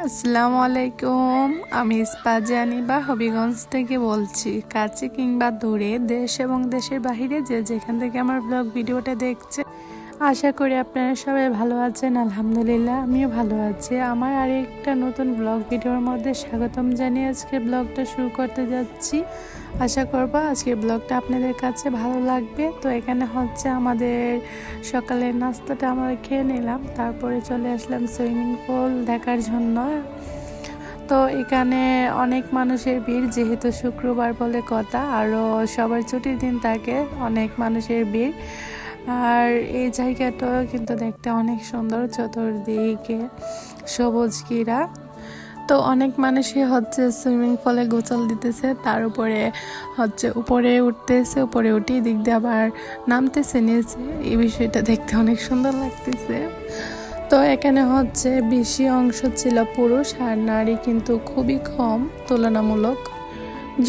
আসসালামু আলাইকুম আমি ইস্পাজানি বা হবিগঞ্জ থেকে বলছি, কাছে কিংবা দূরে দেশ এবং দেশের বাহিরে যে যেখান থেকে আমার ব্লগ ভিডিওটা দেখছে আশা করি আপনারা সবাই ভালো আছেন, আলহামদুলিল্লাহ, আমিও ভালো আছি। আমার আরেকটা নতুন ব্লগ ভিডিওর মধ্যে স্বাগতম জানিয়ে আজকে ব্লগটা শুরু করতে যাচ্ছি। আশা করব আজকের ব্লগটা আপনাদের কাছে ভালো লাগবে। তো এখানে হচ্ছে আমাদের সকালের নাস্তাটা আমরা খেয়ে নিলাম, তারপরে চলে আসলাম সুইমিং পুল দেখার জন্য। তো এখানে অনেক মানুষের ভিড়, যেহেতু শুক্রবার বলে কথা, আরও সবার ছুটির দিন থাকে, অনেক মানুষের ভিড়। আর এই জায়গাটাও কিন্তু দেখতে অনেক সুন্দর চতুর্দিকে সবুজ ঘিরা তো অনেক মানুষই হচ্ছে সুইমিং পুলে গোচল দিতেছে, তার উপরে হচ্ছে উপরে উঠতেছে, উপরে উঠে দিক দিয়ে আবার নামতেছে নিয়েছে এই বিষয়টা দেখতে অনেক সুন্দর লাগতেছে। তো এখানে হচ্ছে বেশি অংশ ছিল পুরুষ আর নারী কিন্তু খুবই কম তুলনামূলক।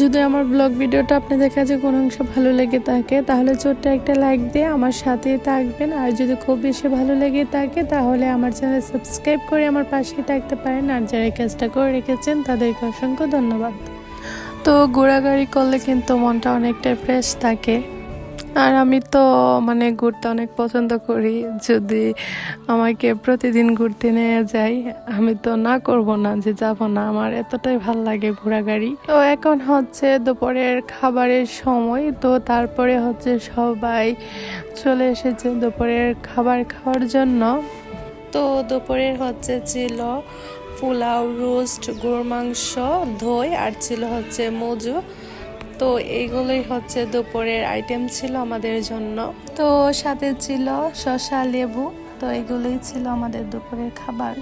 যদি আমার ব্লগ ভিডিওটা আপনাদের কাছে কোনো অংশ ভালো লেগে থাকে, তাহলে ছোট্ট একটা লাইক দিয়ে আমার সাথে থাকবেন। আর যদি খুব বেশি ভালো লেগে থাকে, তাহলে আমার চ্যানেল সাবস্ক্রাইব করে আমার পাশেই থাকতে পারেন। আর যারা কাজটা করে রেখেছেন, তাদেরকে অসংখ্য ধন্যবাদ। তো ঘোরাঘুরি করলে কিন্তু মনটা অনেকটাই ফ্রেশ থাকে। আর আমি তো মানে ঘুরতে অনেক পছন্দ করি। যদি আমাকে প্রতিদিন ঘুরতে নিয়ে যাই, আমি তো না করব না যে যাব না। আমার এতটাই ভালো লাগে ঘোরাগাড়ি তো এখন হচ্ছে দুপুরের খাবারের সময়, তো তারপরে হচ্ছে সবাই চলে এসেছে দুপুরের খাবার খাওয়ার জন্য। তো দুপুরের হচ্ছে ছিল পোলাও, রোস্ট গরুর মাংস, দই, আর ছিল হচ্ছে মজু। তো এইগুলোই হচ্ছে দুপুরের আইটেম ছিল আমাদের জন্য। তো সাথে ছিল শশা লেবু, তো এগুলোই ছিল আমাদের দুপুরের খাবার।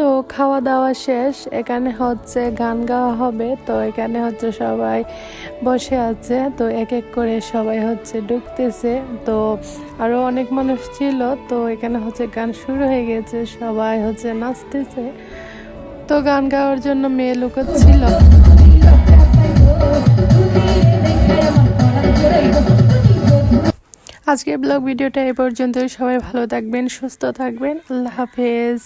তো খাওয়া দাওয়া শেষ, এখানে হচ্ছে গান গাওয়া হবে, তো এখানে হচ্ছে সবাই বসে আছে, তো এক এক করে সবাই হচ্ছে ঢুকতেছে, তো আরও অনেক মানুষ ছিল, তো এখানে হচ্ছে গান শুরু হয়ে গেছে, সবাই হচ্ছে নাচতেছে। তো গান গাওয়ার জন্য মেয়ে লুকোচ্ছিল। আজকের ব্লগ ভিডিওটা এ পর্যন্তই, সবাই ভালো থাকবেন, সুস্থ থাকবেন, আল্লাহ হাফেজ।